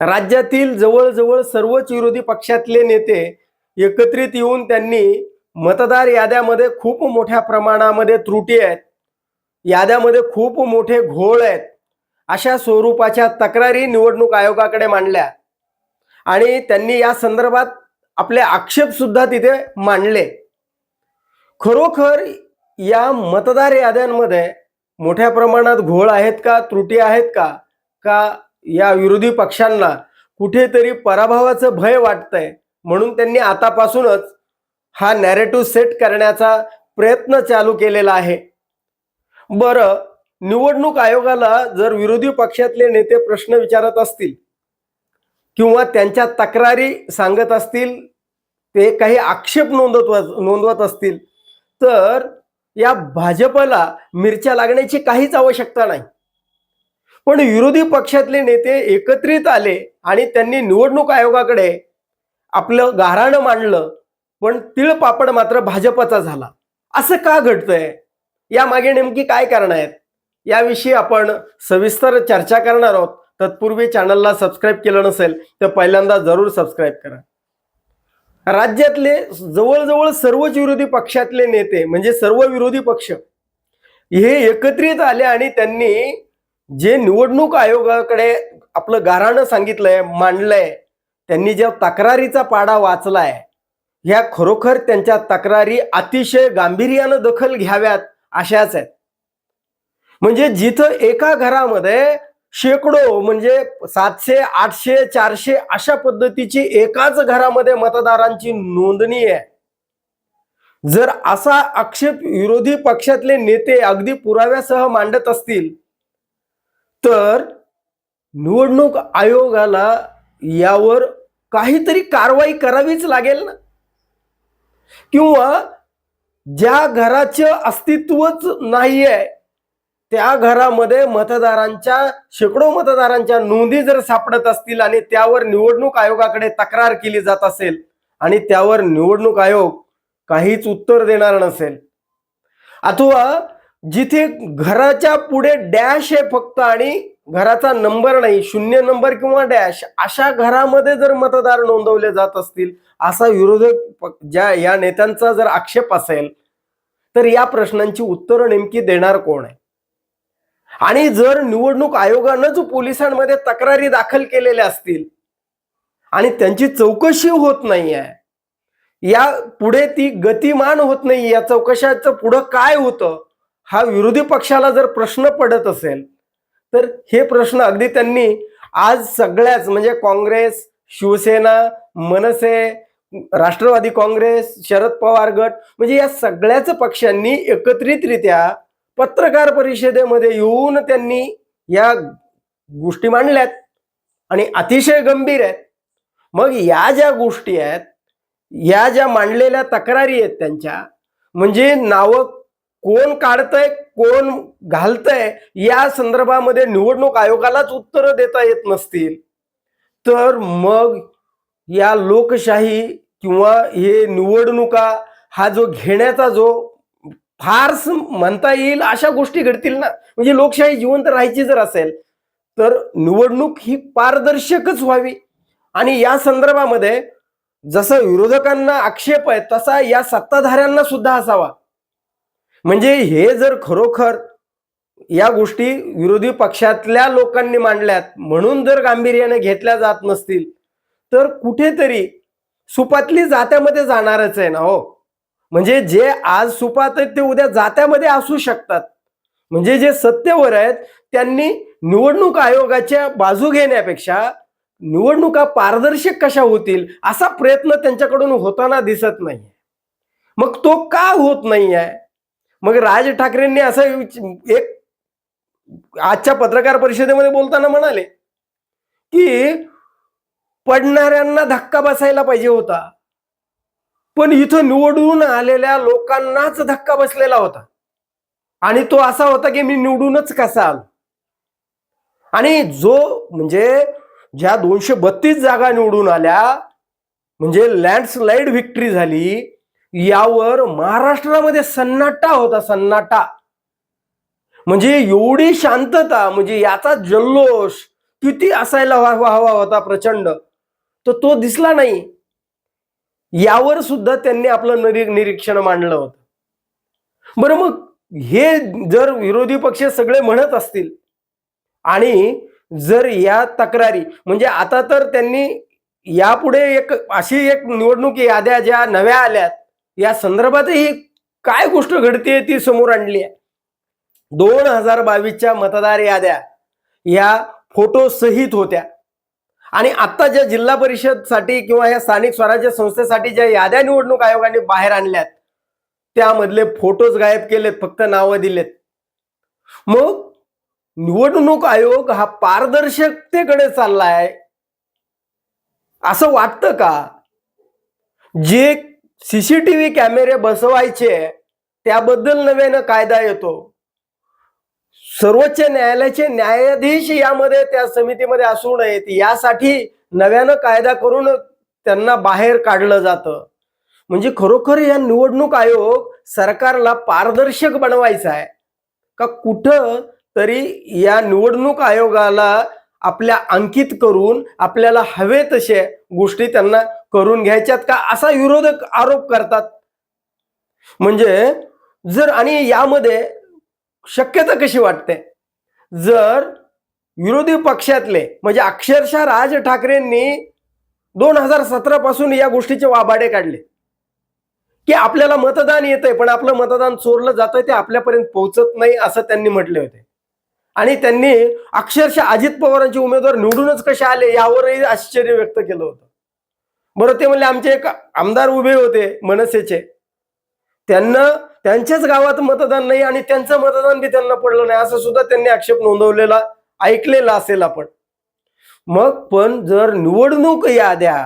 राज्यातील जवळजवळ सर्वच विरोधी पक्षातले नेते एकत्रित येऊन त्यांनी मतदार याद्यामध्ये खूप मोठ्या प्रमाणामध्ये त्रुटी आहेत. याद्यामध्ये खूप मोठे घोळ आहेत. अशा स्वरूपाच्या तक्रारी निवडणूक आयोगाकडे मांडल्या. आणि त्यांनी या संदर्भात आपले आक्षेप सुद्धा तिथे मांडले. खरोखर या मतदार याद्यांमध्ये मोठ्या प्रमाणात घोळ आहेत का त्रुटी आहेत का का या विरोधी पक्षांना कुठेतरी पराभवाचं भय वाटतंय. म्हणून त्यांनी आतापासूनच हा नॅरेटिव्ह सेट करण्याचा प्रयत्न चालू केलेला आहे. बरं निवडणूक आयोगाला जर विरोधी पक्षातले नेते प्रश्न विचारत असतील किंवा त्यांच्या तक्रारी सांगत असतील ते काही आक्षेप नोंदवत नोंदवत असतील तर या भाजपला मिरच्या लागण्याची काहीच आवश्यकता नाही. पण विरोधी पक्षातले नेते एकत्रित आले आणि त्यांनी निवडणूक आयोगाकडे आपलं गाराणं मांडलं पण तिळपापड मात्र भाजपचा झाला. असं का घडतंय? यामागे नेमकी काय कारण आहेत? याविषयी आपण सविस्तर चर्चा करणार आहोत. तत्पूर्वी चॅनलला सबस्क्राईब केलं नसेल तर पहिल्यांदा जरूर सबस्क्राईब करा. राज्यातले जवळजवळ सर्वच विरोधी पक्षातले नेते म्हणजे सर्व विरोधी पक्ष हे एकत्रित आले आणि त्यांनी जे निवडणूक आयोगाकडे आपलं गाराणं सांगितलंय मांडलंय त्यांनी ज्या तक्रारीचा पाडा वाचलाय ह्या खरोखर त्यांच्या तक्रारी अतिशय गांभीर्यानं दखल घ्याव्यात अशाच आहेत. म्हणजे जिथं एका घरामध्ये शेकडो म्हणजे सातशे आठशे चारशे अशा पद्धतीची एकाच घरामध्ये मतदारांची नोंदणी आहे. जर असा आक्षेप विरोधी पक्षातले नेते अगदी पुराव्यासह मांडत असतील तर निवडणूक आयोगाला यावर काहीतरी कारवाई करावीच लागेल ना? किंवा ज्या घराचं अस्तित्वच नाहीये त्या घरामध्ये मतदारांच्या शेकडो मतदारांच्या नोंदी जर सापडत असतील आणि त्यावर निवडणूक आयोगाकडे तक्रार केली जात असेल आणि त्यावर निवडणूक आयोग काहीच उत्तर देणार नसेल. अथवा जिथे घराच्या पुढे डॅश आहे फक्त आणि घराचा नंबर नाही शून्य नंबर किंवा डॅश अशा घरामध्ये जर मतदार नोंदवले जात असतील असा विरोधक ज्या या नेत्यांचा जर आक्षेप असेल तर या प्रश्नांची उत्तरं नेमकी देणार कोण आहे? आणि जर निवडणूक आयोगानं जो पोलिसांमध्ये तक्रारी दाखल केलेल्या असतील आणि त्यांची चौकशी होत नाही आहे या पुढे ती गतिमान होत नाही या चौकशाचं पुढं काय होतं? हा विरोधी पक्षाला जर प्रश्न पडत असेल तर हे प्रश्न अगदी त्यांनी आज सगळ्याच म्हणजे काँग्रेस शिवसेना मनसे राष्ट्रवादी काँग्रेस शरद पवार गट म्हणजे या सगळ्याच पक्षांनी एकत्रितरित्या पत्रकार परिषदेमध्ये येऊन त्यांनी या गोष्टी मांडल्यात आणि अतिशय गंभीर आहेत. मग या ज्या गोष्टी आहेत या ज्या मांडलेल्या तक्रारी आहेत त्यांच्या म्हणजे नावं कोण काढतंय कोण घालतंय या संदर्भामध्ये निवडणूक आयोगालाच उत्तरं देता येत नसतील. तर मग या लोकशाही किंवा हे निवडणुका हा जो घेण्याचा जो फारस म्हणता येईल अशा गोष्टी घडतील ना. म्हणजे लोकशाही जिवंत राहायची जर असेल तर निवडणूक ही पारदर्शकच व्हावी. आणि या संदर्भामध्ये जसं विरोधकांना आक्षेप आहे तसा या सत्ताधाऱ्यांना सुद्धा असावा. म्हणजे हे जर खरोखर या गोष्टी विरोधी पक्षातल्या लोकांनी मांडल्यात म्हणून जर गांभीर्याने घेतल्या जात नसतील तर कुठेतरी सुपातली जात्यामध्ये जाणारच आहे ना हो. म्हणजे जे आज सुपात आहेत ते उद्या जात्यामध्ये असू शकतात. म्हणजे जे सत्तेवर आहेत त्यांनी निवडणूक आयोगाच्या बाजू घेण्यापेक्षा निवडणुका पारदर्शक कशा होतील असा प्रयत्न त्यांच्याकडून होताना दिसत नाही मग तो का होत नाही आहे मग राज ठाकरेंनी असं एक आजच्या पत्रकार परिषदेमध्ये बोलताना म्हणाले की पडणाऱ्यांना धक्का बसायला पाहिजे होता. पण इथं निवडून आलेल्या लोकांनाच धक्का बसलेला होता. आणि तो असा होता की मी निवडूनच कसा आलो. आणि जो म्हणजे ज्या दोनशे बत्तीस जागा निवडून आल्या म्हणजे लँडस्लाईड व्हिक्टरी झाली यावर महाराष्ट्रामध्ये सन्नाटा होता सन्नाटा. म्हणजे एवढी शांतता म्हणजे याचा जल्लोष किती असायला हवा होता प्रचंड. तर तो दिसला नाही. यावर सुद्धा त्यांनी आपलं निरीक्षण मांडलं होतं. बरं मग हे जर विरोधी पक्ष सगळे म्हणत असतील आणि जर या तक्रारी म्हणजे आता तर त्यांनी यापुढे एक अशी एक निवडणूक याद्या ज्या नव्या आल्यात या संदर्भातही काय गोष्ट घडते ती समोर आणली आहे. दोन हजार बावीसच्या मतदार याद्या या फोटो सहित होत्या. आणि आता ज्या जिल्हा परिषदसाठी किंवा या स्थानिक स्वराज्य संस्थेसाठी ज्या याद्या निवडणूक आयोगाने बाहेर आणल्यात त्यामधले फोटोज गायब केलेत फक्त नावं दिलेत. मग निवडणूक आयोग हा पारदर्शकतेकडे चाललाय. असं वाटतं का? जे सीसीटीव्ही कॅमेरे बसवायचे त्याबद्दल नव्यानं कायदा येतो. सर्वोच्च न्यायालयाचे न्यायाधीश यामध्ये त्या समितीमध्ये असू नयेत यासाठी नव्यानं कायदा करून त्यांना बाहेर काढलं जातं. म्हणजे खरोखर या निवडणूक आयोग सरकारला पारदर्शक बनवायचा आहे. का कुठं तरी या निवडणूक आयोगाला आपल्या अंकित करून आपल्याला हवे तसे गोष्टी त्यांना करून घ्यायच्यात का असा विरोधक आरोप करतात? म्हणजे जर आणि यामध्ये शक्यता कशी वाटते? जर विरोधी पक्षातले म्हणजे अक्षरशः राज ठाकरेंनी दोन हजार सतरा पासून या गोष्टीचे वाबाडे काढले. की आपल्याला मतदान येतंय पण आपलं मतदान चोरलं जातंय ते आपल्यापर्यंत पोहोचत नाही असं त्यांनी म्हटले होते. आणि त्यांनी अक्षरशः अजित पवारांचे उमेदवार निवडूनच कसे आले यावरही आश्चर्य व्यक्त केलं होतं. बरं ते म्हणले आमचे एक आमदार उभे होते मनसेचे. त्यांना त्यांच्याच गावात मतदान नाही आणि त्यांचं मतदान बी त्यांना पडलं नाही. असं सुद्धा त्यांनी आक्षेप नोंदवलेला ऐकलेला असेल आपण. मग पण जर निवडणूक याद्या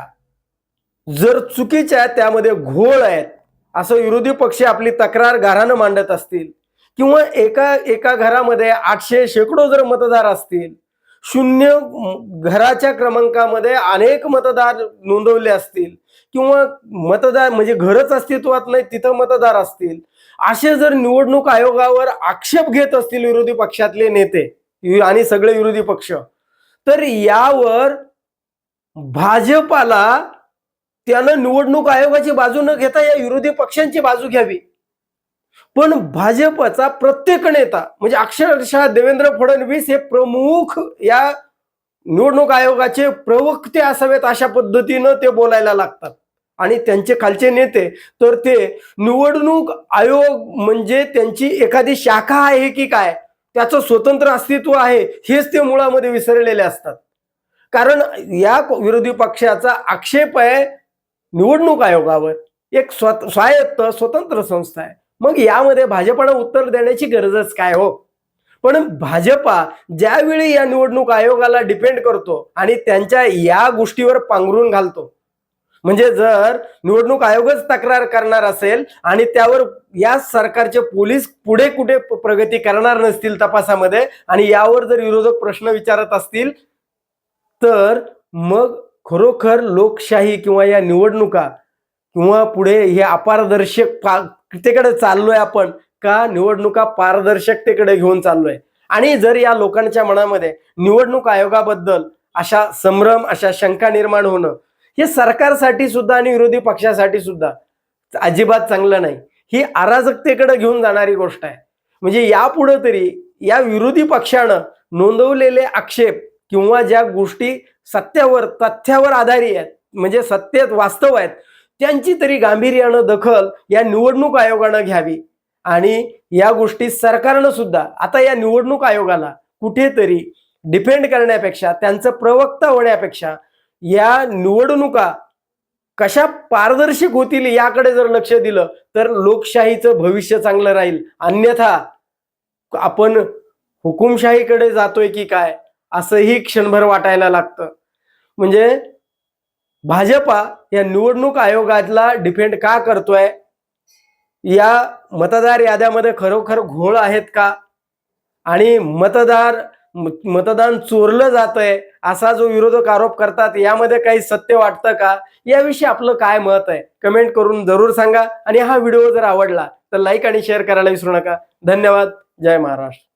जर चुकीच्या आहेत त्यामध्ये घोळ आहेत असं विरोधी पक्ष आपली तक्रार घरानं मांडत असतील किंवा एका एका घरामध्ये आठशे शेकडो जर मतदार असतील शून्य घराच्या क्रमांकामध्ये अनेक मतदार नोंदवले असतील किंवा मतदार म्हणजे घरच अस्तित्वात नाही तिथं मतदार असतील. असे जर निवडणूक आयोगावर आक्षेप घेत असतील विरोधी पक्षातले नेते आणि सगळे विरोधी पक्ष तर यावर भाजपाला त्यानं निवडणूक आयोगाची बाजू न घेता या विरोधी पक्षांची बाजू घ्यावी. पण भाजपचा प्रत्येक नेता म्हणजे अक्षरशः देवेंद्र फडणवीस हे प्रमुख या निवडणूक आयोगाचे प्रवक्ते असावेत अशा पद्धतीनं ते बोलायला लागतात. आणि त्यांचे खालचे नेते तर ते निवडणूक आयोग म्हणजे त्यांची एखादी शाखा आहे की काय? त्याचं स्वतंत्र अस्तित्व आहे हेच ते मुळामध्ये विसरलेले असतात. कारण या विरोधी पक्षाचा आक्षेप आहे निवडणूक आयोगावर. एक स्वत स्वायत्त स्वतंत्र संस्था आहे. मग यामध्ये भाजपाला उत्तर देण्याची गरजच काय हो? पण भाजपा ज्यावेळी या निवडणूक आयोगाला डिपेंड करतो आणि त्यांच्या या गोष्टीवर पांघरून घालतो म्हणजे जर निवडणूक आयोगच तक्रार करणार असेल आणि त्यावर या सरकारचे पोलीस पुढे कुठे प्रगती करणार नसतील तपासामध्ये आणि यावर जर विरोधक प्रश्न विचारत असतील तर मग खरोखर लोकशाही किंवा या निवडणुका किंवा पुढे हे अपारदर्शक तेकडे चाललोय आपण का निवडणुका पारदर्शकतेकडे घेऊन चाललोय? आणि जर या लोकांच्या मनामध्ये निवडणूक आयोगाबद्दल अशा संभ्रम अशा शंका निर्माण होणं हे सरकारसाठी सुद्धा आणि विरोधी पक्षासाठी सुद्धा अजिबात चांगलं नाही. ही अराजकतेकडे घेऊन जाणारी गोष्ट आहे. म्हणजे यापुढे तरी या विरोधी पक्षानं नोंदवलेले आक्षेप किंवा ज्या गोष्टी सत्यावर तथ्यावर आधारी आहेत म्हणजे सत्तेत वास्तव आहेत त्यांची तरी गांभीर्यानं दखल या निवडणूक आयोगानं घ्यावी. आणि या गोष्टी सरकारनं सुद्धा आता या निवडणूक आयोगाला कुठेतरी डिफेंड करण्यापेक्षा त्यांचं प्रवक्ता होण्यापेक्षा या निवडणुका कशा पारदर्शक होतील याकडे जर लक्ष दिलं तर लोकशाहीचं भविष्य चांगलं राहील. अन्यथा आपण हुकुमशाहीकडे जातोय की काय असंही क्षणभर वाटायला लागतं. म्हणजे भाजपा या निवडणूक आयोगाला डिफेंड का करतोय? या मतदार याद्यामध्ये खरोखर घोळ आहेत का? आणि मतदार मतदान चोरलं जातंय असा जो विरोधक आरोप करतात यामध्ये काही सत्य वाटतं का? याविषयी आपलं काय मत आहे? कमेंट करून जरूर सांगा. आणि हा व्हिडिओ जर आवडला तर लाईक आणि शेअर करायला विसरू नका. धन्यवाद. जय महाराष्ट्र.